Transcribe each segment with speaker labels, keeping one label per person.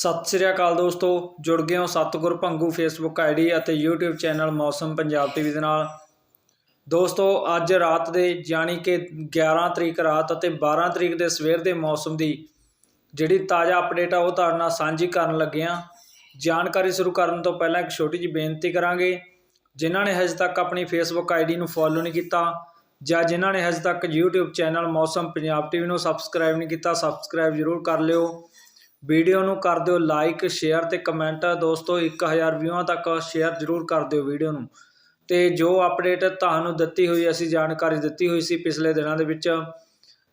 Speaker 1: ਸਤਿ ਸ੍ਰੀ ਅਕਾਲ ਦੋਸਤੋ, ਜੁੜ ਗਏ ਹੋ ਸਤਗੁਰ ਭੰਗੂ ਫੇਸਬੁੱਕ ਆਈਡੀ ਅਤੇ YouTube channel Mausam Punjab TV ਦੇ ਨਾਲ। ਦੋਸਤੋ, ਅੱਜ ਰਾਤ ਦੇ ਯਾਨੀ ਕਿ 11 ਤਰੀਕ ਰਾਤ ਅਤੇ 12 ਤਰੀਕ ਦੇ ਸਵੇਰ ਦੇ ਮੌਸਮ ਦੀ ਜਿਹੜੀ ਤਾਜ਼ਾ ਅਪਡੇਟ ਆ, ਉਹ ਤੁਹਾਡੇ ਨਾਲ ਸਾਂਝੀ ਕਰਨ ਲੱਗੇ ਹਾਂ। ਜਾਣਕਾਰੀ ਸ਼ੁਰੂ ਕਰਨ ਤੋਂ ਪਹਿਲਾਂ ਇੱਕ ਛੋਟੀ ਜਿਹੀ ਬੇਨਤੀ ਕਰਾਂਗੇ। ਜਿਨ੍ਹਾਂ ਨੇ ਹਜੇ ਤੱਕ ਆਪਣੀ ਫੇਸਬੁੱਕ ਆਈਡੀ ਨੂੰ ਫੋਲੋ ਨਹੀਂ ਕੀਤਾ ਜਾਂ ਜਿਨ੍ਹਾਂ ਨੇ ਹਜੇ ਤੱਕ YouTube channel Mausam Punjab TV ਨੂੰ ਸਬਸਕ੍ਰਾਈਬ ਨਹੀਂ ਕੀਤਾ ਸਬਸਕ੍ਰਾਈਬ ਜ਼ਰੂਰ ਕਰ ਲਿਓ। ਵੀਡੀਓ ਨੂੰ ਕਰ ਦਿਓ ਲਾਈਕ ਸ਼ੇਅਰ ਤੇ ਕਮੈਂਟ ਦੋਸਤੋ 1000 ਵਿਊਆਂ ਤੱਕ ਸ਼ੇਅਰ ਜ਼ਰੂਰ ਕਰ ਦਿਓ ਵੀਡੀਓ ਨੂੰ। ਤੇ ਜੋ ਅਪਡੇਟ ਤੁਹਾਨੂੰ ਦਿੱਤੀ ਹੋਈ, ਅਸੀਂ ਜਾਣਕਾਰੀ ਦਿੱਤੀ ਹੋਈ ਸੀ ਪਿਛਲੇ ਦਿਨਾਂ ਦੇ ਵਿੱਚ,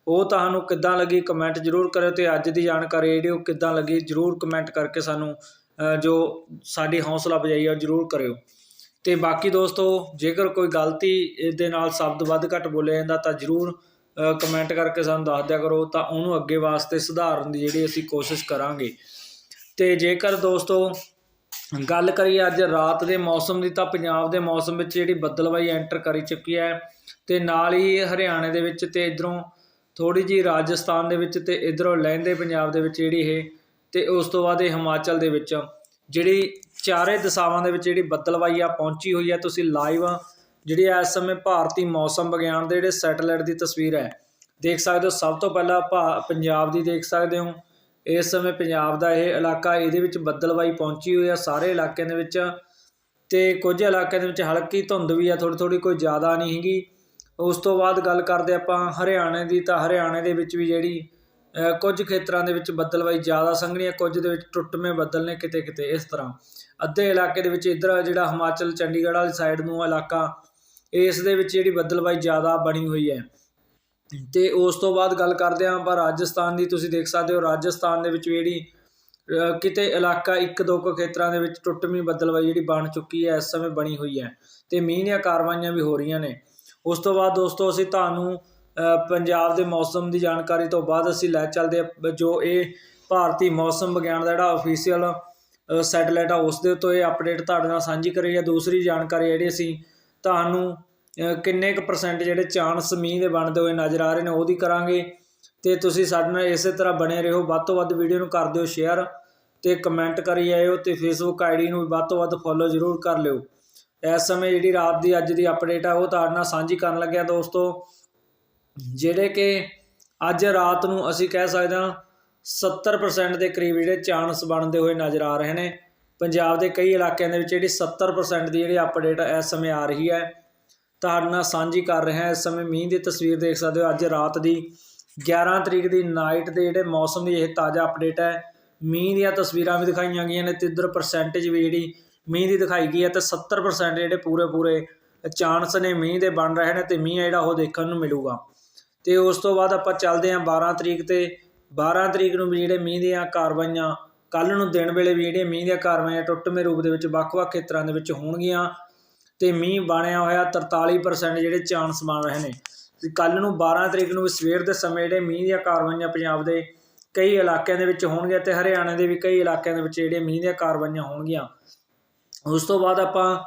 Speaker 1: ਉਹ ਤੁਹਾਨੂੰ ਕਿੱਦਾਂ ਲੱਗੀ ਕਮੈਂਟ ਜ਼ਰੂਰ ਕਰਿਓ ਤੇ ਅੱਜ ਦੀ ਜਾਣਕਾਰੀ ਜਿਹੜੀ, ਉਹ ਕਿੱਦਾਂ ਲੱਗੀ ਜ਼ਰੂਰ ਕਮੈਂਟ ਕਰਕੇ ਸਾਨੂੰ ਜੋ ਸਾਡੀ ਹੌਸਲਾ ਅਫਜ਼ਾਈ ਆ, ਉਹ ਜ਼ਰੂਰ ਕਰਿਓ। ਤੇ ਬਾਕੀ ਦੋਸਤੋ, ਜੇਕਰ ਕੋਈ ਗਲਤੀ ਇਹਦੇ ਨਾਲ ਸ਼ਬਦ ਵੱਧ ਘੱਟ ਬੋਲਿਆ ਜਾਂਦਾ ਤਾਂ ਜ਼ਰੂਰ ਕਮੈਂਟ ਕਰਕੇ ਸਾਨੂੰ ਦੱਸ ਦਿਆ ਕਰੋ ਤਾਂ ਉਹਨੂੰ ਅੱਗੇ ਵਾਸਤੇ ਸੁਧਾਰਨ ਦੀ ਜਿਹੜੀ ਅਸੀਂ ਕੋਸ਼ਿਸ਼ ਕਰਾਂਗੇ। ਤੇ ਜੇਕਰ ਦੋਸਤੋ ਗੱਲ ਕਰੀਏ ਅੱਜ ਰਾਤ ਦੇ ਮੌਸਮ ਦੀ ਤਾਂ ਪੰਜਾਬ ਦੇ ਮੌਸਮ ਵਿੱਚ ਜਿਹੜੀ ਬੱਦਲਵਾਈ ਐਂਟਰ ਕਰੀ ਚੁੱਕੀ ਹੈ ਤੇ ਨਾਲ ਹੀ ਹਰਿਆਣੇ ਦੇ ਵਿੱਚ ਤੇ ਇਧਰੋਂ ਥੋੜੀ ਜੀ ਰਾਜਸਥਾਨ ਦੇ ਵਿੱਚ ਤੇ ਇਧਰੋਂ ਲਹਿੰਦੇ ਪੰਜਾਬ ਦੇ ਵਿੱਚ ਜਿਹੜੀ ਇਹ ਤੇ ਉਸ ਤੋਂ ਬਾਅਦ ਇਹ ਹਿਮਾਚਲ ਦੇ ਵਿੱਚ ਜਿਹੜੀ ਚਾਰੇ ਦਿਸ਼ਾਵਾਂ ਦੇ ਵਿੱਚ ਜਿਹੜੀ ਬੱਦਲਵਾਈ ਆ ਪਹੁੰਚੀ ਹੋਈ ਹੈ ਤੁਸੀਂ ਲਾਈਵ ਜਿਹੜੀ ਇਸ ਸਮੇਂ ਭਾਰਤੀ ਮੌਸਮ ਵਿਗਿਆਨ ਦੇ ਜਿਹੜੇ ਸੈਟੇਲਾਈਟ ਦੀ ਤਸਵੀਰ ਹੈ, ਦੇਖ ਸਕਦੇ ਹੋ, ਸਭ ਤੋਂ ਪਹਿਲਾਂ ਭਾ- ਪੰਜਾਬ ਦੀ ਦੇਖ ਸਕਦੇ ਹੋ। ਇਸ ਸਮੇਂ ਪੰਜਾਬ ਦਾ ਇਹ ਇਲਾਕਾ ਇਹਦੇ ਵਿੱਚ ਬੱਦਲਵਾਈ ਪਹੁੰਚੀ ਹੋਈ ਆ ਸਾਰੇ ਇਲਾਕਿਆਂ ਦੇ ਵਿੱਚ ਤੇ ਕੁਝ ਇਲਾਕਿਆਂ ਦੇ ਵਿੱਚ ਹਲਕੀ ਧੁੰਦ ਵੀ ਆ ਥੋੜੀ ਥੋੜੀ ਕੋਈ ਜ਼ਿਆਦਾ ਨਹੀਂ ਹੈਗੀ। ਉਸ ਤੋਂ ਬਾਅਦ ਗੱਲ ਕਰਦੇ ਆਪਾਂ ਹਰਿਆਣੇ ਦੀ, ਤਾਂ ਹਰਿਆਣੇ ਦੇ ਵਿੱਚ ਵੀ ਜਿਹੜੀ ਕੁਝ ਖੇਤਰਾਂ ਦੇ ਵਿੱਚ ਬੱਦਲਵਾਈ ਜ਼ਿਆਦਾ ਸੰਘਣੀ ਹੈ ਕੁਝ ਦੇ ਵਿੱਚ ਟੁੱਟਵੇਂ ਬੱਦਲ ਨੇ ਕਿਤੇ ਕਿਤੇ ਇਸ ਤਰ੍ਹਾਂ। ਅੱਧੇ ਇਲਾਕੇ ਦੇ ਵਿੱਚ ਇਧਰ ਜਿਹੜਾ ਹਿਮਾਚਲ, ਚੰਡੀਗੜ੍ਹ ਵਾਲੀ ਸਾਈਡ ਨੂੰ ਇਲਾਕਾ ਇਸ ਦੇ ਵਿੱਚ ਜਿਹੜੀ ਬੱਦਲਵਾਈ ਜ਼ਿਆਦਾ ਬਣੀ ਹੋਈ ਹੈ। ਤੇ ਉਸ ਤੋਂ ਬਾਅਦ ਗੱਲ ਕਰਦੇ ਹਾਂ ਆਪਾਂ ਰਾਜਸਥਾਨ ਦੀ। ਤੁਸੀਂ ਦੇਖ ਸਕਦੇ ਹੋ ਰਾਜਸਥਾਨ ਦੇ ਵਿੱਚ ਜਿਹੜੀ ਕਿਤੇ ਇਲਾਕਾ ਇੱਕ ਦੋ ਕੁ ਖੇਤਰਾਂ ਦੇ ਵਿੱਚ ਟੁੱਟਵੀਂ ਬੱਦਲਵਾਈ ਜਿਹੜੀ ਬਣ ਚੁੱਕੀ ਹੈ, ਇਸ ਸਮੇਂ ਬਣੀ ਹੋਈ ਹੈ। ਤੇ ਮੀਂਹ ਦੀਆਂ ਕਾਰਵਾਈਆਂ ਵੀ ਹੋ ਰਹੀਆਂ ਨੇ। ਉਸ ਤੋਂ ਬਾਅਦ ਦੋਸਤੋ ਅਸੀਂ ਤੁਹਾਨੂੰ ਪੰਜਾਬ ਦੇ ਮੌਸਮ ਦੀ ਜਾਣਕਾਰੀ ਤੋਂ ਬਾਅਦ ਅਸੀਂ ਲੈ ਚੱਲਦੇ ਹਾਂ। ਜੋ ਇਹ ਭਾਰਤੀ ਮੌਸਮ ਵਿਗਿਆਨ ਦਾ ਜਿਹੜਾ ਅਫੀਸ਼ੀਅਲ ਸੈਟੇਲਾਈਟ ਆ, ਉਸ ਦੇ ਉੱਤੇ ਇਹ ਅਪਡੇਟ ਤੁਹਾਡੇ ਨਾਲ ਸਾਂਝੀ ਕਰੀ ਹੈ। ਦੂਸਰੀ ਜਾਣਕਾਰੀ ਜਿਹੜੀ ਅਸੀਂ ਤੁਹਾਨੂੰ ਕਿੰਨੇ ਕੁ ਪਰਸੈਂਟ ਜਿਹੜੇ ਚਾਂਸ ਮੀਂਹ ਦੇ ਬਣਦੇ ਹੋਏ ਨਜ਼ਰ ਆ ਰਹੇ ਨੇ ਉਹਦੀ ਕਰਾਂਗੇ। ਤੇ ਤੁਸੀਂ ਸਾਡੇ ਨਾਲ ਇਸੇ ਤਰ੍ਹਾਂ ਬਣੇ ਰਹੋ। ਵੱਧ ਤੋਂ ਵੱਧ ਵੀਡੀਓ ਨੂੰ ਕਰ ਦਿਓ ਸ਼ੇਅਰ ਤੇ ਕਮੈਂਟ ਕਰੀ ਆਇਓ ਤੇ ਫੇਸਬੁੱਕ ਆਈਡੀ ਨੂੰ ਵੀ ਵੱਧ ਤੋਂ ਵੱਧ ਫੋਲੋ ਜ਼ਰੂਰ ਕਰ ਲਿਓ। ਇਸ ਸਮੇਂ ਜਿਹੜੀ ਰਾਤ ਦੀ ਅੱਜ ਦੀ ਅਪਡੇਟ ਆ, ਉਹ ਤੁਹਾਡੇ ਨਾਲ ਸਾਂਝੀ ਕਰਨ ਲੱਗਿਆ ਦੋਸਤੋ। ਜਿਹੜੇ ਕਿ ਅੱਜ ਰਾਤ ਨੂੰ ਅਸੀਂ ਕਹਿ ਸਕਦੇ ਹਾਂ 70% ਦੇ ਕਰੀਬ ਜਿਹੜੇ ਚਾਂਸ ਬਣਦੇ ਹੋਏ ਨਜ਼ਰ ਆ ਰਹੇ ਨੇ। ਪੰਜਾਬ ਦੇ ਕਈ ਇਲਾਕਿਆਂ ਦੇ ਵਿੱਚ ਜਿਹੜੀ 70% ਦੀ ਜਿਹੜੀ ਅਪਡੇਟ ਇਸ ਸਮੇਂ ਆ ਰਹੀ ਹੈ। ਤੁਹਾਡੇ ਨਾਲ ਸਾਂਝੀ ਕਰ ਰਿਹਾ ਹਾਂ ਇਸ ਸਮੇਂ ਮੀਂਹ ਦੀ ਤਸਵੀਰ ਦੇਖ ਸਕਦੇ ਹੋ। ਅੱਜ ਰਾਤ ਦੀ 11 ਤਰੀਕ ਦੀ ਨਾਈਟ ਦੇ ਜਿਹੜੇ ਮੌਸਮ ਦੀ ਇਹ ਤਾਜ਼ਾ ਅਪਡੇਟ ਹੈ। ਮੀਂਹ ਦੀਆਂ ਤਸਵੀਰਾਂ ਵੀ ਦਿਖਾਈਆਂ ਗਈਆਂ ਨੇ ਤੇ ਇੱਧਰ ਪਰਸੈਂਟੇਜ ਵੀ ਜਿਹੜੀ ਮੀਂਹ ਦੀ ਦਿਖਾਈ ਗਈ ਹੈ ਤੇ 70% ਜਿਹੜੇ ਪੂਰੇ ਪੂਰੇ ਚਾਂਸ ਨੇ ਮੀਂਹ ਦੇ ਬਣ ਰਹੇ ਨੇ ਤੇ ਮੀਂਹ ਜਿਹੜਾ ਉਹ ਦੇਖਣ ਨੂੰ ਮਿਲੂਗਾ। ਤੇ ਉਸ ਤੋਂ ਬਾਅਦ ਆਪਾਂ ਚੱਲਦੇ ਹਾਂ 12 ਤਰੀਕ ਤੇ। 12 ਤਰੀਕ ਨੂੰ ਵੀ ਜਿਹੜੇ ਮੀਂਹ ਦੀਆਂ ਕਾਰਵਾਈਆਂ ਕੱਲ ਨੂੰ ਦਿਨ ਵੇਲੇ ਵੀ ਜਿਹੜੀਆਂ ਮੀਂਹ ਦੀਆਂ ਕਾਰਵਾਈਆਂ ਟੁੱਟਵੇਂ ਰੂਪ ਦੇ ਵਿੱਚ ਵੱਖ-ਵੱਖ ਖੇਤਰਾਂ ਦੇ ਵਿੱਚ ਹੋਣਗੀਆਂ। ਤੇ ਮੀਂਹ ਬਣਿਆ ਹੋਇਆ 43% ਜਿਹੜੇ ਚਾਂਸ ਬਣ ਰਹੇ ਨੇ। ਤੇ ਕੱਲ ਨੂੰ 12 ਤਰੀਕ ਨੂੰ ਵੀ ਸਵੇਰ ਦੇ ਸਮੇਂ ਜਿਹੜੇ ਮੀਂਹ ਦੀਆਂ ਕਾਰਵਾਈਆਂ ਪੰਜਾਬ ਦੇ ਕਈ ਇਲਾਕਿਆਂ ਦੇ ਵਿੱਚ ਹੋਣਗੀਆਂ ਤੇ ਹਰਿਆਣਾ ਦੇ ਵੀ ਕਈ ਇਲਾਕਿਆਂ ਦੇ ਵਿੱਚ ਜਿਹੜੇ ਮੀਂਹ ਦੀਆਂ ਕਾਰਵਾਈਆਂ ਹੋਣਗੀਆਂ। ਉਸ ਤੋਂ ਬਾਅਦ ਆਪਾਂ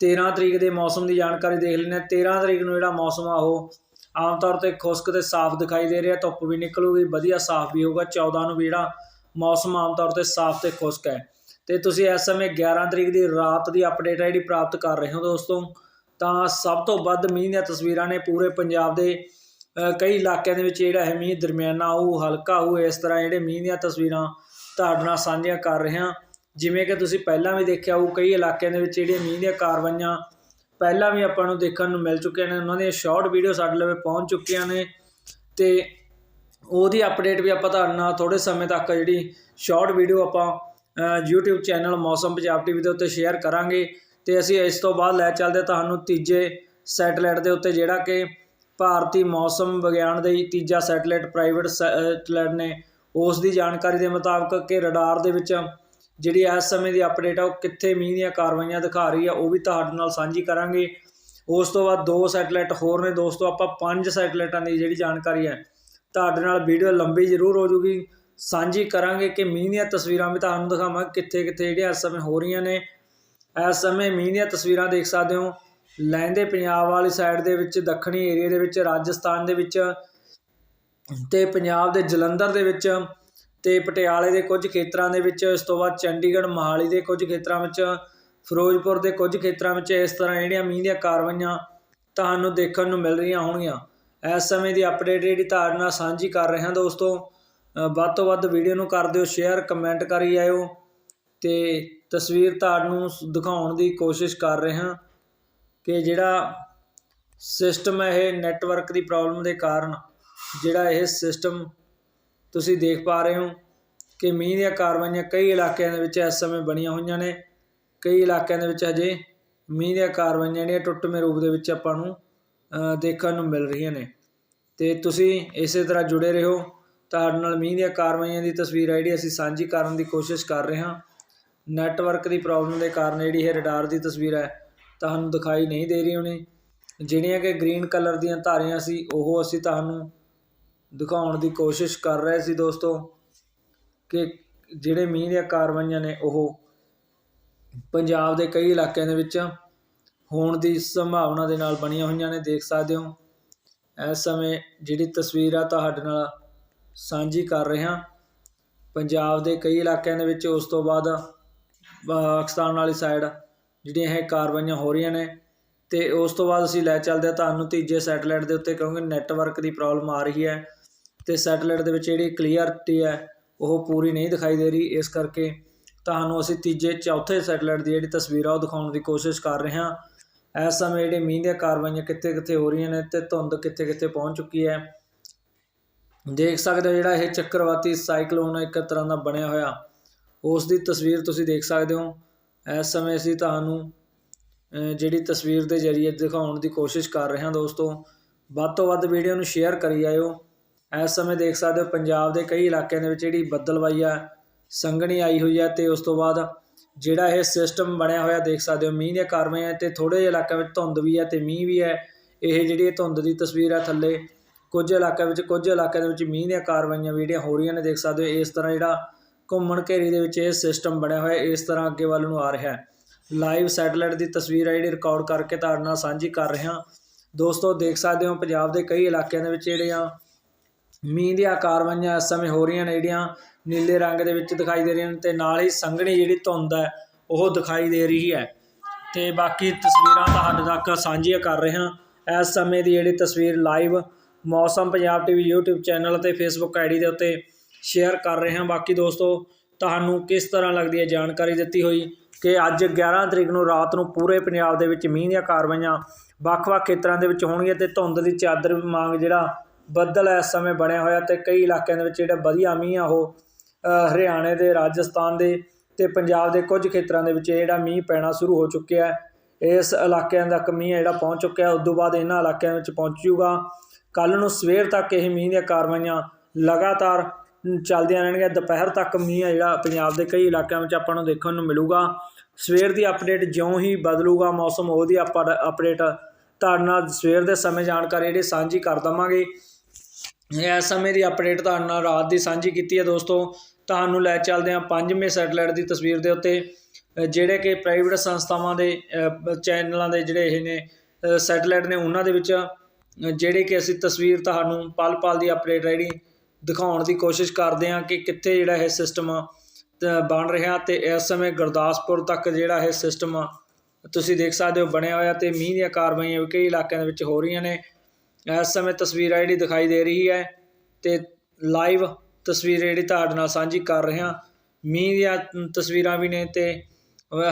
Speaker 1: 13 ਤਰੀਕ ਦੇ ਮੌਸਮ ਦੀ ਜਾਣਕਾਰੀ ਦੇਖ ਲੈਂਦੇ ਹਾਂ। 13 ਤਰੀਕ ਨੂੰ ਜਿਹੜਾ ਮੌਸਮ ਆ ਉਹ ਆਮ ਤੌਰ ਤੇ ਖੁਸ਼ਕ ਤੇ ਸਾਫ਼ ਦਿਖਾਈ ਦੇ ਰਿਹਾ, ਧੁੱਪ ਵੀ ਨਿਕਲੂਗੀ, ਵਧੀਆ ਸਾਫ਼ ਵੀ ਹੋਊਗਾ। 14 ਨੂੰ ਵੀ ਜਿਹੜਾ ਮੌਸਮ ਆਮ ਤੌਰ ਤੇ ਸਾਫ਼ ਤੇ ਖੁਸ਼ਕ ਹੈ। ਤੇ ਤੁਸੀਂ ਇਸ ਸਮੇਂ 11 ਤਰੀਕ ਦੀ ਰਾਤ ਦੀ ਅਪਡੇਟ ਹੈ ਜਿਹੜੀ ਪ੍ਰਾਪਤ ਕਰ ਰਹੇ ਹੋ ਦੋਸਤੋ, ਤਾਂ ਸਭ ਤੋਂ ਵੱਧ ਮੀਂਹ ਦੀਆਂ ਤਸਵੀਰਾਂ ਨੇ ਪੂਰੇ ਪੰਜਾਬ ਦੇ ਕਈ ਇਲਾਕਿਆਂ ਦੇ ਵਿੱਚ ਜਿਹੜਾ ਹੈ ਮੀਂਹ ਦਰਮਿਆਨਾ ਉਹ ਹਲਕਾ ਉਹ ਇਸ ਤਰ੍ਹਾਂ ਜਿਹੜੇ ਮੀਂਹ ਦੀਆਂ ਤਸਵੀਰਾਂ ਤੁਹਾਡੇ ਨਾਲ ਸਾਂਝੀਆਂ ਕਰ ਰਹੇ ਹਾਂ। ਜਿਵੇਂ ਕਿ ਤੁਸੀਂ ਪਹਿਲਾਂ ਵੀ ਦੇਖਿਆ ਉਹ ਕਈ ਇਲਾਕਿਆਂ ਦੇ ਵਿੱਚ ਜਿਹੜੀਆਂ ਮੀਂਹ ਦੀਆਂ ਕਾਰਵਾਈਆਂ ਪਹਿਲਾਂ ਵੀ ਆਪਾਂ ਨੂੰ ਦੇਖਣ ਨੂੰ ਮਿਲ ਚੁੱਕੀਆਂ ਨੇ, ਉਹਨਾਂ ਦੀਆਂ ਸ਼ਾਰਟ ਵੀਡੀਓ ਸਾਡੇ ਲਵੇ ਪਹੁੰਚ ਚੁੱਕੀਆਂ ਨੇ। ਤੇ ਉਹਦੀ ਅਪਡੇਟ ਵੀ ਆਪਾਂ ਤੁਹਾਡੇ ਨਾਲ ਥੋੜੇ ਸਮੇਂ ਤੱਕ ਜਿਹੜੀ ਸ਼ਾਰਟ ਵੀਡੀਓ ਆਪਾਂ YouTube channel Mausam Punjab TV ਦੇ ਉੱਤੇ ਸ਼ੇਅਰ ਕਰਾਂਗੇ ਤੇ ਅਸੀਂ ਇਸ ਤੋਂ ਬਾਅਦ ਲੈ ਚੱਲਦੇ ਤੁਹਾਨੂੰ ਤੀਜੇ ਸੈਟੇਲਾਈਟ ਦੇ ਉੱਤੇ ਜਿਹੜਾ ਕਿ ਭਾਰਤੀ ਮੌਸਮ ਵਿਗਿਆਨ ਦੇ ਤੀਜਾ ਸੈਟੇਲਾਈਟ ਪ੍ਰਾਈਵੇਟ ਸੈਟੇਲਾਈਟ ਨੇ। ਉਸ ਦੀ ਜਾਣਕਾਰੀ ਦੇ ਮੁਤਾਬਕ ਕਿ ਰਡਾਰ ਦੇ ਵਿੱਚ ਜਿਹੜੀ ਇਸ ਸਮੇਂ ਦੀ ਅਪਡੇਟ ਆ ਉਹ ਕਿੱਥੇ ਮੀਂਹ ਦੀਆਂ ਕਾਰਵਾਈਆਂ ਦਿਖਾ ਰਹੀ ਆ, ਉਹ ਵੀ ਤੁਹਾਡੇ ਨਾਲ ਸਾਂਝੀ ਕਰਾਂਗੇ। ਉਸ ਤੋਂ ਬਾਅਦ ਦੋ ਸੈਟੇਲਾਈਟ ਹੋਰ ਨੇ ਦੋਸਤੋ, ਆਪਾਂ ਪੰਜ ਸੈਟੇਲਾਈਟਾਂ ਦੀ ਜਿਹੜੀ ਜਾਣਕਾਰੀ ਹੈ, ਤੁਹਾਡੇ ਨਾਲ ਵੀਡੀਓ ਲੰਬੀ ਜ਼ਰੂਰ ਹੋ ਜੂਗੀ ਸਾਂਝੀ ਕਰਾਂਗੇ ਕਿ ਮੀਂਹ ਦੀਆਂ ਤਸਵੀਰਾਂ ਵੀ ਤੁਹਾਨੂੰ ਦਿਖਾਵਾਂਗੇ ਕਿੱਥੇ ਕਿੱਥੇ ਜਿਹੜੀਆਂ ਇਸ ਸਮੇਂ ਹੋ ਰਹੀਆਂ ਨੇ। ਇਸ ਸਮੇਂ ਮੀਂਹ ਦੀਆਂ ਤਸਵੀਰਾਂ ਦੇਖ ਸਕਦੇ ਹੋ। ਲਹਿੰਦੇ ਪੰਜਾਬ ਵਾਲੀ ਸਾਈਡ ਦੇ ਵਿੱਚ, ਦੱਖਣੀ ਏਰੀਆ ਦੇ ਵਿੱਚ, ਰਾਜਸਥਾਨ ਦੇ ਵਿੱਚ ਤੇ ਪੰਜਾਬ ਦੇ ਜਲੰਧਰ ਦੇ ਵਿੱਚ ਤੇ ਪਟਿਆਲੇ ਦੇ ਕੁਝ ਖੇਤਰਾਂ ਦੇ ਵਿੱਚ, ਇਸ ਤੋਂ ਬਾਅਦ ਚੰਡੀਗੜ੍ਹ, ਮੋਹਾਲੀ ਦੇ ਕੁਝ ਖੇਤਰਾਂ ਵਿੱਚ, ਫਿਰੋਜ਼ਪੁਰ ਦੇ ਕੁਝ ਖੇਤਰਾਂ ਵਿੱਚ ਇਸ ਤਰ੍ਹਾਂ ਜਿਹੜੀਆਂ ਮੀਂਹ ਦੀਆਂ ਕਾਰਵਾਈਆਂ ਤੁਹਾਨੂੰ ਦੇਖਣ ਨੂੰ ਮਿਲ ਰਹੀਆਂ ਹੋਣਗੀਆਂ। ਇਸ ਸਮੇਂ ਦੀ ਅਪਡੇਟ ਜਿਹੜੀ ਤੁਹਾਡੇ ਨਾਲ ਸਾਂਝੀ ਕਰ ਰਹੇ ਹਾਂ ਦੋਸਤੋ ਵੱਧ ਤੋਂ ਵੱਧ ਵੀਡੀਓ ਨੂੰ ਕਰ ਦਿਓ ਸ਼ੇਅਰ ਕਮੈਂਟ ਕਰੀ ਆਇਓ ਤੇ ਤਸਵੀਰ ਤੁਹਾਨੂੰ ਸ- ਦਿਖਾਉਣ ਦੀ ਕੋਸ਼ਿਸ਼ ਕਰ ਰਿਹਾ ਕਿ ਜਿਹੜਾ ਸਿਸਟਮ ਹੈ, ਇਹ ਨੈਟਵਰਕ ਦੀ ਪ੍ਰੋਬਲਮ ਦੇ ਕਾਰਨ ਜਿਹੜਾ ਇਹ ਸਿਸਟਮ ਤੁਸੀਂ ਦੇਖ ਪਾ ਰਹੇ ਹੋ ਕਿ ਮੀਂਹ ਦੀਆਂ ਕਾਰਵਾਈਆਂ ਕਈ ਇਲਾਕਿਆਂ ਦੇ ਵਿੱਚ ਇਸ ਸਮੇਂ ਬਣੀਆਂ ਹੋਈਆਂ ਨੇ। ਕਈ ਇਲਾਕਿਆਂ ਦੇ ਵਿੱਚ ਅਜੇ ਮੀਂਹ ਦੀਆਂ ਕਾਰਵਾਈਆਂ ਜਿਹੜੀਆਂ ਟੁੱਟਵੇਂ ਰੂਪ ਦੇ ਵਿੱਚ ਆਪਾਂ ਨੂੰ ਦੇਖਣ ਨੂੰ ਮਿਲ ਰਹੀਆਂ ਨੇ। ਤੇ ਤੁਸੀਂ ਇਸੇ ਤਰ੍ਹਾਂ ਜੁੜੇ ਰਹੋ। ਤੁਹਾਡੇ ਨਾਲ ਮੀਂਹ ਦੀਆਂ ਕਾਰਵਾਈਆਂ ਦੀ ਤਸਵੀਰ ਹੈ ਜਿਹੜੀ ਅਸੀਂ ਸਾਂਝੀ ਕਰਨ ਦੀ ਕੋਸ਼ਿਸ਼ ਕਰ ਰਹੇ ਹਾਂ। ਨੈਟਵਰਕ ਦੀ ਪ੍ਰੋਬਲਮ ਦੇ ਕਾਰਨ ਜਿਹੜੀ ਇਹ ਰਡਾਰ ਦੀ ਤਸਵੀਰ ਹੈ, ਤੁਹਾਨੂੰ ਦਿਖਾਈ ਨਹੀਂ ਦੇ ਰਹੀ ਹੋਣੀ। ਜਿਹੜੀਆਂ ਕਿ ਗ੍ਰੀਨ ਕਲਰ ਦੀਆਂ ਧਾਰੀਆਂ ਸੀ, ਉਹ ਅਸੀਂ ਤੁਹਾਨੂੰ ਦਿਖਾਉਣ ਦੀ ਕੋਸ਼ਿਸ਼ ਕਰ ਰਹੇ ਸੀ ਦੋਸਤੋ ਕਿ ਜਿਹੜੇ ਮੀਂਹ ਦੀਆਂ ਕਾਰਵਾਈਆਂ ਨੇ, ਉਹ ਪੰਜਾਬ ਦੇ ਕਈ ਇਲਾਕਿਆਂ ਦੇ ਵਿੱਚ ਹੋਣ ਦੀ ਸੰਭਾਵਨਾ ਦੇ ਨਾਲ ਬਣੀਆਂ ਹੋਈਆਂ ਨੇ, ਦੇਖ ਸਕਦੇ ਹੋ। ਇਸ ਸਮੇਂ ਜਿਹੜੀ ਤਸਵੀਰ ਆ, ਤੁਹਾਡੇ ਨਾਲ ਸਾਂਝੀ ਕਰ ਰਿਹਾ ਪੰਜਾਬ ਦੇ ਕਈ ਇਲਾਕਿਆਂ ਦੇ ਵਿੱਚ ਉਸ ਤੋਂ ਬਾਅਦ ਪਾਕਿਸਤਾਨ ਵਾਲੀ ਸਾਈਡ ਜਿਹੜੀਆਂ ਇਹ ਕਾਰਵਾਈਆਂ ਹੋ ਰਹੀਆਂ ਨੇ ਤੇ ਉਸ ਤੋਂ ਬਾਅਦ ਅਸੀਂ ਲੈ ਚੱਲਦੇ ਹਾਂ। ਤੁਹਾਨੂੰ ਤੀਜੇ ਸੈਟਲਾਈਟ ਦੇ ਉੱਤੇ ਕਿਉਂਕਿ ਨੈਟਵਰਕ ਦੀ ਪ੍ਰੋਬਲਮ ਆ ਰਹੀ ਹੈ ਤੇ ਸੈਟਲਾਈਟ ਦੇ ਵਿੱਚ ਜਿਹੜੀ ਕਲੀਅਰਟੀ ਹੈ, ਉਹ ਪੂਰੀ ਨਹੀਂ ਦਿਖਾਈ ਦੇ ਰਹੀ। ਇਸ ਕਰਕੇ ਤੁਹਾਨੂੰ ਅਸੀਂ ਤੀਜੇ, ਚੌਥੇ ਸੈਟਲਾਈਟ ਦੀ ਜਿਹੜੀ ਤਸਵੀਰ ਆ, ਉਹ ਦਿਖਾਉਣ ਦੀ ਕੋਸ਼ਿਸ਼ ਕਰ ਰਹੇ ਹਾਂ। ਇਸ ਸਮੇਂ ਜਿਹੜੇ ਮੀਂਹ ਦੀਆਂ ਕਾਰਵਾਈਆਂ ਕਿੱਥੇ ਕਿੱਥੇ ਹੋ ਰਹੀਆਂ ਨੇ ਤੇ ਧੁੰਦ ਕਿੱਥੇ ਕਿੱਥੇ ਪਹੁੰਚ ਚੁੱਕੀ ਹੈ। ਦੇਖ ਸਕਦੇ ਹੋ ਜਿਹੜਾ ਇਹ ਚੱਕਰਵਾਤੀ ਸਾਈਕਲੋਨ ਇੱਕ ਤਰ੍ਹਾਂ ਦਾ ਬਣਿਆ ਹੋਇਆ। ਉਸ ਦੀ ਤਸਵੀਰ ਤੁਸੀਂ ਦੇਖ ਸਕਦੇ ਹੋ। ਇਸ ਸਮੇਂ ਅਸੀਂ ਤੁਹਾਨੂੰ ਜਿਹੜੀ ਤਸਵੀਰ ਦੇ ਜ਼ਰੀਏ ਦਿਖਾਉਣ ਦੀ ਕੋਸ਼ਿਸ਼ ਕਰ ਰਹੇ ਹਾਂ ਦੋਸਤੋ। ਵੱਧ ਤੋਂ ਵੱਧ ਵੀਡੀਓ ਨੂੰ ਸ਼ੇਅਰ ਕਰੀ ਜਾਇਓ। ਇਸ ਸਮੇਂ ਦੇਖ ਸਕਦੇ ਹੋ ਪੰਜਾਬ ਦੇ ਕਈ ਇਲਾਕਿਆਂ ਦੇ ਵਿੱਚ ਜਿਹੜੀ ਬੱਦਲਵਾਈ ਆ, ਸੰਘਣੀ ਆਈ ਹੋਈ ਹੈ ਤੇ ਉਸ ਤੋਂ ਬਾਅਦ ਜਿਹੜਾ ਇਹ ਸਿਸਟਮ ਬਣਿਆ ਹੋਇਆ ਦੇਖ ਸਕਦੇ ਹੋ। ਮੀਂਹ ਦੇ ਦੀਆਂ ਹੈ ਤੇ ਥੋੜੇ ਜਿਹੇ ਇਲਾਕਿਆਂ ਵਿੱਚ ਧੁੰਦ ਵੀ ਹੈ ਤੇ ਮੀਂਹ ਵੀ ਹੈ ਇਹ ਜਿਹੜੀ ਇਹ ਧੁੰਦ ਦੀ ਤਸਵੀਰ ਹੈ ਥੱਲੇ ਕੁਝ ਇਲਾਕਿਆਂ ਵਿੱਚ, ਕੁਝ ਇਲਾਕਿਆਂ ਦੇ ਵਿੱਚ ਮੀਂਹ ਦੀਆਂ ਕਾਰਵਾਈਆਂ ਵੀ ਜਿਹੜੀਆਂ ਹੋ ਰਹੀਆਂ ਨੇ, ਦੇਖ ਸਕਦੇ ਹੋ, ਇਸ ਤਰ੍ਹਾਂ ਜਿਹੜਾ ਘੁੰਮਣ ਘੇਰੀ ਦੇ ਵਿੱਚ ਇਹ ਸਿਸਟਮ ਬਣਿਆ ਹੋਇਆ, ਇਸ ਤਰ੍ਹਾਂ ਅੱਗੇ ਵੱਲ ਨੂੰ ਆ ਰਿਹਾ ਹੈ। ਲਾਈਵ ਸੈਟੇਲਾਈਟ ਦੀ ਤਸਵੀਰ ਆ ਜਿਹੜੀ ਰਿਕਾਰਡ ਕਰਕੇ ਤੁਹਾਡੇ ਨਾਲ ਸਾਂਝੀ ਕਰ ਰਿਹਾ। ਦੋਸਤੋ, ਦੇਖ ਸਕਦੇ ਹੋ, ਪੰਜਾਬ ਦੇ ਕਈ ਇਲਾਕਿਆਂ ਦੇ ਵਿੱਚ ਜਿਹੜੀਆਂ ਮੀਂਹ ਦੀਆਂ ਕਾਰਵਾਈਆਂ ਇਸ ਸਮੇਂ ਹੋ ਰਹੀਆਂ ਨੇ, ਜਿਹੜੀਆਂ ਨੀਲੇ ਰੰਗ ਦੇ ਵਿੱਚ ਦਿਖਾਈ ਦੇ ਰਹੀਆਂ ਨੇ ਤੇ ਨਾਲ ਹੀ ਸੰਘਣੀ ਜਿਹੜੀ ਧੁੰਦ ਹੈ, ਉਹ ਦਿਖਾਈ ਦੇ ਰਹੀ ਹੈ। ਤੇ ਬਾਕੀ ਤਸਵੀਰਾਂ ਤੁਹਾਡੇ ਤੱਕ ਸਾਂਝੀਆਂ ਕਰ ਰਹੇ। ਹਾਂ ਇਸ ਸਮੇਂ ਦੀ ਜਿਹੜੀ ਤਸਵੀਰ live Mausam Punjab TV YouTube channel ਤੇ Facebook ਆਈਡੀ ਦੇ ਉੱਤੇ ਸ਼ੇਅਰ ਕਰ ਰਹੇ ਹਾਂ। ਬਾਕੀ ਦੋਸਤੋ, ਤੁਹਾਨੂੰ ਕਿਸ ਤਰ੍ਹਾਂ ਲੱਗਦੀ ਹੈ ਜਾਣਕਾਰੀ ਦਿੱਤੀ ਹੋਈ ਕਿ ਅੱਜ 11 ਤਰੀਕ ਨੂੰ ਰਾਤ ਨੂੰ ਪੂਰੇ ਪੰਜਾਬ ਦੇ ਵਿੱਚ ਮੀਂਹ ਦੀਆਂ ਕਾਰਵਾਈਆਂ ਵੱਖ-ਵੱਖ ਖੇਤਰਾਂ ਦੇ ਵਿੱਚ ਹੋਣਗੀਆਂ ਤੇ ਧੁੰਦ ਦੀ ਚਾਦਰ ਮੰਗ ਜਿਹੜਾ ਬੱਦਲ ਇਸ ਸਮੇਂ ਬਣਿਆ ਹੋਇਆ ਤੇ ਕਈ ਇਲਾਕਿਆਂ ਦੇ ਵਿੱਚ ਜਿਹੜਾ ਵਧੀਆ ਮੀਂਹ ਆ ਉਹ ਹਰਿਆਣੇ ਦੇ, ਰਾਜਸਥਾਨ ਦੇ ਤੇ ਪੰਜਾਬ ਦੇ ਕੁਝ ਖੇਤਰਾਂ ਦੇ ਵਿੱਚ ਜਿਹੜਾ ਮੀਂਹ ਪੈਣਾ ਸ਼ੁਰੂ ਹੋ ਚੁੱਕਿਆ ਹੈ। ਇਸ ਇਲਾਕਿਆਂ ਤੱਕ ਮੀਂਹ ਜਿਹੜਾ ਪਹੁੰਚ ਚੁੱਕਿਆ, ਉਸ ਤੋਂ ਬਾਅਦ ਇਹਨਾਂ ਇਲਾਕਿਆਂ ਵਿੱਚ ਪਹੁੰਚ ਜੂਗਾ ਕੱਲ ਨੂੰ ਸਵੇਰ ਤੱਕ ਇਹ ਮੀਂਹ ਦੀਆਂ ਕਾਰਵਾਈਆਂ ਲਗਾਤਾਰ ਚੱਲਦੀਆਂ ਰਹਿਣਗੀਆਂ। ਦੁਪਹਿਰ ਤੱਕ ਮੀਂਹ ਹੈ ਜਿਹੜਾ ਪੰਜਾਬ ਦੇ ਕਈ ਇਲਾਕਿਆਂ ਵਿੱਚ ਆਪਾਂ ਨੂੰ ਦੇਖਣ ਨੂੰ ਮਿਲੂਗਾ। ਸਵੇਰ ਦੀ ਅਪਡੇਟ ਜਿਉਂ ਹੀ ਬਦਲੂਗਾ ਮੌਸਮ, ਉਹਦੀ ਆਪਾਂ ਅਪਡੇਟ ਤੁਹਾਡੇ ਨਾਲ ਸਵੇਰ ਦੇ ਸਮੇਂ ਜਾਣਕਾਰੀ ਜਿਹੜੀ ਸਾਂਝੀ ਕਰ ਦਵਾਂਗੇ। ਇਸ ਸਮੇਂ ਦੀ ਅਪਡੇਟ ਤੁਹਾਡੇ ਨਾਲ ਰਾਤ ਦੀ ਸਾਂਝੀ ਕੀਤੀ ਹੈ ਦੋਸਤੋ। ਤੁਹਾਨੂੰ ਲੈ ਚੱਲਦੇ ਹਾਂ ਪੰਜਵੇਂ ਸੈਟਲਾਈਟ ਦੀ ਤਸਵੀਰ ਦੇ ਉੱਤੇ, ਜਿਹੜੇ ਕਿ ਪ੍ਰਾਈਵੇਟ ਸੰਸਥਾਵਾਂ ਦੇ ਚੈਨਲਾਂ ਦੇ ਜਿਹੜੇ ਇਹ ਨੇ ਸੈਟਲਾਈਟ ਨੇ, ਉਹਨਾਂ ਦੇ ਵਿੱਚ ਜਿਹੜੇ ਕਿ ਅਸੀਂ ਤਸਵੀਰ ਤੁਹਾਨੂੰ ਪਲ ਪਲ ਦੀ ਅਪਡੇਟ ਜਿਹੜੀ ਦਿਖਾਉਣ ਦੀ ਕੋਸ਼ਿਸ਼ ਕਰਦੇ ਹਾਂ ਕਿ ਕਿੱਥੇ ਜਿਹੜਾ ਇਹ ਸਿਸਟਮ ਬਣ ਰਿਹਾ ਤੇ ਇਸ ਸਮੇਂ ਗੁਰਦਾਸਪੁਰ ਤੱਕ ਜਿਹੜਾ ਇਹ ਸਿਸਟਮ ਤੁਸੀਂ ਦੇਖ ਸਕਦੇ ਹੋ ਬਣਿਆ ਹੋਇਆ ਤੇ ਮੀਂਹ ਦੀਆਂ ਕਾਰਵਾਈਆਂ ਵੀ ਕਈ ਇਲਾਕਿਆਂ ਦੇ ਵਿੱਚ ਹੋ ਰਹੀਆਂ ਨੇ। ਇਸ ਸਮੇਂ ਤਸਵੀਰ ਜਿਹੜੀ ਦਿਖਾਈ ਦੇ ਰਹੀ ਹੈ ਤੇ ਲਾਈਵ ਤਸਵੀਰ ਜਿਹੜੀ ਤੁਹਾਡੇ ਨਾਲ ਸਾਂਝੀ ਕਰ ਰਿਹਾ ਮੀਂਹ ਦੀਆਂ ਤਸਵੀਰਾਂ ਵੀ ਨੇ ਤੇ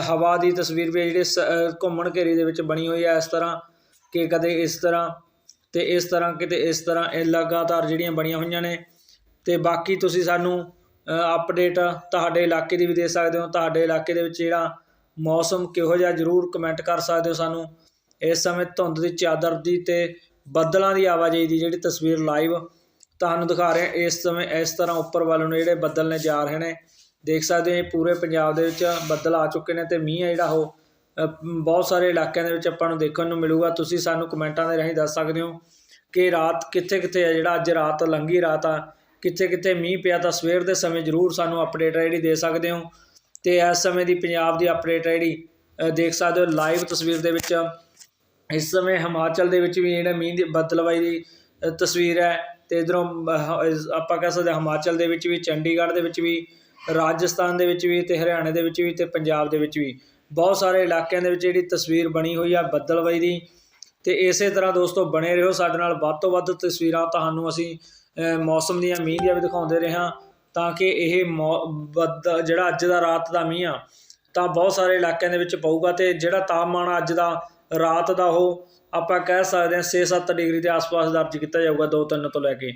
Speaker 1: ਹਵਾ ਦੀ ਤਸਵੀਰ ਵੀ ਹੈ ਜਿਹੜੇ ਸ- ਘੁੰਮਣ ਘੇਰੀ ਦੇ ਵਿੱਚ ਬਣੀ ਹੋਈ ਹੈ ਇਸ ਤਰ੍ਹਾਂ ਕਿ ਕਦੇ ਇਸ ਤਰ੍ਹਾਂ ਤੇ ਇਸ ਤਰ੍ਹਾਂ ਕਿਤੇ ਇਸ ਤਰ੍ਹਾਂ ਇਹ ਲਗਾਤਾਰ ਜਿਹੜੀਆਂ ਬਣੀਆਂ ਹੋਈਆਂ ਨੇ। ਤੇ ਬਾਕੀ ਤੁਸੀਂ ਸਾਨੂੰ ਅਪਡੇਟ ਤੁਹਾਡੇ ਇਲਾਕੇ ਦੀ ਵੀ ਦੇ ਸਕਦੇ ਹੋ। ਤੁਹਾਡੇ ਇਲਾਕੇ ਦੇ ਵਿੱਚ ਜਿਹੜਾ ਮੌਸਮ ਕਿਹੋ ਜਿਹਾ ਜਰੂਰ ਕਮੈਂਟ ਕਰ ਸਕਦੇ ਹੋ ਸਾਨੂੰ। ਇਸ ਸਮੇਂ ਧੁੰਦ ਦੀ ਚਾਦਰ ਦੀ ਤੇ ਬੱਦਲਾਂ ਦੀ ਆਵਾਜਾਈ ਦੀ ਜਿਹੜੀ ਤਸਵੀਰ ਲਾਈਵ ਤੁਹਾਨੂੰ ਦਿਖਾ ਰਹੇ। ਹਾਂ ਇਸ ਸਮੇਂ ਇਸ ਤਰ੍ਹਾਂ ਉੱਪਰ ਵੱਲ ਨੂੰ ਜਿਹੜੇ ਬੱਦਲ ਨੇ ਜਾ ਰਹੇ ਨੇ। ਦੇਖ ਸਕਦੇ ਹੋ ਪੂਰੇ ਪੰਜਾਬ ਦੇ ਵਿੱਚ ਬੱਦਲ ਆ ਚੁੱਕੇ ਨੇ ਤੇ ਮੀਂਹ ਹੈ ਜਿਹੜਾ ਉਹ ਬਹੁਤ ਸਾਰੇ ਇਲਾਕਿਆਂ ਦੇ ਵਿੱਚ ਆਪਾਂ ਨੂੰ ਦੇਖਣ ਨੂੰ ਮਿਲੂਗਾ। ਤੁਸੀਂ ਸਾਨੂੰ ਕਮੈਂਟਾਂ ਦੇ ਰਾਹੀਂ ਦੱਸ ਸਕਦੇ ਹੋ ਕਿ ਰਾਤ ਕਿੱਥੇ ਕਿੱਥੇ ਹੈ, ਜਿਹੜਾ ਅੱਜ ਰਾਤ ਲੰਘੀ ਰਾਤ ਆ। ਕਿੱਥੇ ਕਿੱਥੇ ਮੀਂਹ ਪਿਆ ਤਾਂ ਸਵੇਰ ਦੇ ਸਮੇਂ ਜ਼ਰੂਰ ਸਾਨੂੰ ਅਪਡੇਟ ਜਿਹੜੀ ਦੇ ਸਕਦੇ ਹੋ। ਤੇ ਇਸ ਸਮੇਂ ਦੀ ਪੰਜਾਬ ਦੀ ਅਪਡੇਟ ਜਿਹੜੀ ਦੇਖ ਸਕਦੇ ਹੋ ਲਾਈਵ ਤਸਵੀਰ ਦੇ ਵਿੱਚ। ਇਸ ਸਮੇਂ ਹਿਮਾਚਲ ਦੇ ਵਿੱਚ ਵੀ ਜਿਹੜਾ ਮੀਂਹ ਦੀ ਬੱਦਲਵਾਈ ਦੀ ਤਸਵੀਰ ਹੈ ਤੇ ਇਧਰੋਂ ਆਪਾਂ ਕਹਿ ਸਕਦੇ ਹਾਂ ਹਿਮਾਚਲ ਦੇ ਵਿੱਚ ਵੀ, ਚੰਡੀਗੜ੍ਹ ਦੇ ਵਿੱਚ ਵੀ, ਰਾਜਸਥਾਨ ਦੇ ਵਿੱਚ ਵੀ ਤੇ ਹਰਿਆਣੇ ਦੇ ਵਿੱਚ ਵੀ ਤੇ ਪੰਜਾਬ ਦੇ ਵਿੱਚ ਵੀ। ਬਹੁਤ ਸਾਰੇ ਇਲਾਕਿਆਂ ਦੇ ਵਿੱਚ ਜਿਹੜੀ ਤਸਵੀਰ ਬਣੀ ਹੋਈ ਆ ਬੱਦਲਵਾਈ ਦੀ। ਤੇ ਇਸੇ ਤਰ੍ਹਾਂ ਦੋਸਤੋ ਬਣੇ ਰਹੋ ਸਾਡੇ ਨਾਲ। ਵੱਧ ਤੋਂ ਵੱਧ ਤਸਵੀਰਾਂ ਤੁਹਾਨੂੰ ਅਸੀਂ ਮੌਸਮ ਦੀਆਂ ਮੀਂਹ ਦੀਆਂ ਵੀ ਦਿਖਾਉਂਦੇ ਰਹੇ ਹਾਂ। ਤਾਂ ਕਿ ਇਹ ਮੌ- ਬੱਦ- ਜਿਹੜਾ ਅੱਜ ਦਾ ਰਾਤ ਦਾ ਮੀਂਹ ਆ, ਤਾਂ ਬਹੁਤ ਸਾਰੇ ਇਲਾਕਿਆਂ ਦੇ ਵਿੱਚ ਪਊਗਾ। ਤੇ ਜਿਹੜਾ ਤਾਪਮਾਨ ਅੱਜ ਦਾ ਰਾਤ ਦਾ ਉਹ ਆਪਾਂ ਕਹਿ ਸਕਦੇ ਹਾਂ 6-7 ਡਿਗਰੀ ਦੇ ਆਸ-ਪਾਸ ਦਰਜ ਕੀਤਾ ਜਾਊਗਾ 2-3 ਤੋਂ ਲੈ ਕੇ।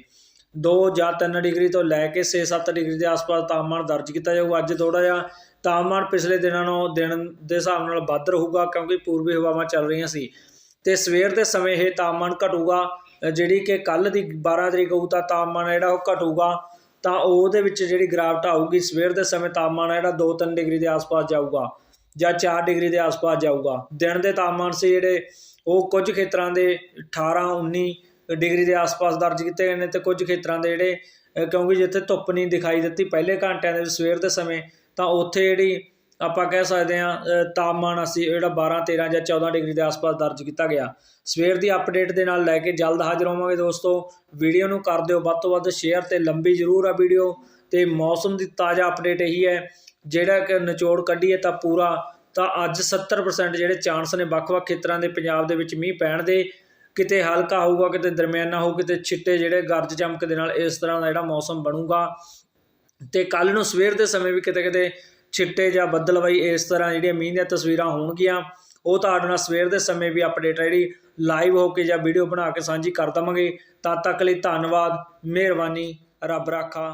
Speaker 1: 2 ਜਾਂ 3 ਡਿਗਰੀ ਤੋਂ ਲੈ ਕੇ 6-7 ਡਿਗਰੀ ਦੇ ਆਸ-ਪਾਸ ਤਾਪਮਾਨ ਦਰਜ ਕੀਤਾ ਜਾਊਗਾ। ਅੱਜ ਥੋੜਾ ਜਿਹਾ ਤਾਪਮਾਨ ਪਿਛਲੇ ਦਿਨਾਂ ਨਾਲੋਂ ਦਿਨ ਦੇ ਹਿਸਾਬ ਨਾਲ ਵੱਧ ਰਹੂਗਾ ਕਿਉਂਕਿ ਪੂਰਬੀ ਹਵਾਵਾਂ ਚੱਲ ਰਹੀਆਂ ਸੀ। ਤੇ ਸਵੇਰ ਦੇ ਸਮੇਂ ਇਹ ਤਾਪਮਾਨ ਘਟੂਗਾ। ਜਿਹੜੀ ਕਿ ਕੱਲ ਦੀ 12 ਤਰੀਕ ਹੋਊ ਤਾਂ ਤਾਪਮਾਨ ਜਿਹੜਾ ਉਹ ਘਟੂਗਾ। ਤਾਂ ਉਹਦੇ ਵਿੱਚ ਜਿਹੜੀ ਗਿਰਾਵਟ ਆਊਗੀ, ਸਵੇਰ ਦੇ ਸਮੇਂ ਤਾਪਮਾਨ ਜਿਹੜਾ 2-3 ਡਿਗਰੀ ਦੇ ਆਸ-ਪਾਸ ਜਾਊਗਾ ਜਾਂ 4 ਡਿਗਰੀ ਦੇ ਆਸ-ਪਾਸ ਜਾਊਗਾ। ਦਿਨ ਦੇ ਤਾਪਮਾਨ ਸੀ ਜਿਹੜੇ ਉਹ ਕੁਝ ਖੇਤਰਾਂ ਦੇ 18-19 ਡਿਗਰੀ ਦੇ ਆਸ-ਪਾਸ ਦਰਜ ਕੀਤੇ ਗਏ ਨੇ ਤੇ ਕੁਝ ਖੇਤਰਾਂ ਦੇ ਜਿਹੜੇ ਕਿਉਂਕਿ ਜਿੱਥੇ ਧੁੱਪ ਨਹੀਂ ਦਿਖਾਈ ਦਿੱਤੀ, ਪਹਿਲੇ ਘੰਟਿਆਂ ਦੇ ਵਿੱਚ ਸਵੇਰ ਦੇ ਸਮੇਂ ਤਾਂ ਉੱਥੇ ਜਿਹੜੀ ਆਪਾਂ ਕਹਿ ਸਕਦੇ ਹਾਂ ਤਾਪਮਾਨ ਅਸੀਂ ਜਿਹੜਾ 12 13 ਜਾਂ 14 ਡਿਗਰੀ ਦੇ ਆਸ-ਪਾਸ ਦਰਜ ਕੀਤਾ ਗਿਆ। ਸਵੇਰ ਦੀ ਅਪਡੇਟ ਦੇ ਨਾਲ ਲੈ ਕੇ ਜਲਦ ਹਾਜ਼ਰ ਹੋਵਾਂਗੇ ਦੋਸਤੋ। ਵੀਡੀਓ ਨੂੰ ਕਰ ਦਿਓ, ਵੱਧ ਤੋਂ ਵੱਧ ਸ਼ੇਅਰ ਤੇ ਲੰਬੀ ਜ਼ਰੂਰ ਆ ਵੀਡੀਓ ਤੇ ਮੌਸਮ ਦੀ ਤਾਜ਼ਾ ਅਪਡੇਟ ਇਹੀ ਹੈ, ਜਿਹੜਾ ਕਿ ਨਿਚੋੜ ਕੱਢੀਏ ਤਾਂ ਪੂਰਾ। ਤਾਂ ਅੱਜ 70% ਜਿਹੜੇ ਚਾਂਸ ਨੇ ਵੱਖ-ਵੱਖ ਖੇਤਰਾਂ ਦੇ ਪੰਜਾਬ ਦੇ ਵਿੱਚ ਮੀਂਹ ਪੈਣ ਦੇ, ਕਿਤੇ ਹਲਕਾ ਹੋਊਗਾ, ਕਿਤੇ ਦਰਮਿਆਨਾ ਹੋਊ, ਕਿਤੇ ਛਿੱਟੇ ਜਿਹੜੇ ਗਰਜ ਚਮਕ ਦੇ ਨਾਲ ਇਸ ਤਰ੍ਹਾਂ ਦਾ ਜਿਹੜਾ ਮੌਸਮ ਬਣੂਗਾ। ਤੇ ਕੱਲ ਨੂੰ ਸਵੇਰ ਦੇ ਸਮੇਂ ਵੀ ਕਿਤੇ ਕਿਤੇ ਛਿੱਟੇ ਜਾਂ ਬੱਦਲ ਵਈ ਇਸ ਤਰ੍ਹਾਂ ਜਿਹੜੀਆਂ ਮੀਂਹ ਦੀਆਂ ਤਸਵੀਰਾਂ ਹੋਣਗੀਆਂ, ਉਹ ਤੁਹਾਡੇ ਨਾਲ ਸਵੇਰ ਦੇ ਸਮੇਂ ਵੀ ਅਪਡੇਟ ਹੈ ਜਿਹੜੀ ਲਾਈਵ ਹੋ ਕੇ ਜਾਂ ਵੀਡੀਓ ਬਣਾ ਕੇ ਸਾਂਝੀ ਕਰ ਦਵਾਂਗੇ। ਤਦ ਤੱਕ ਲਈ ਧੰਨਵਾਦ, ਮਿਹਰਬਾਨੀ, ਰੱਬ ਰਾਖਾ।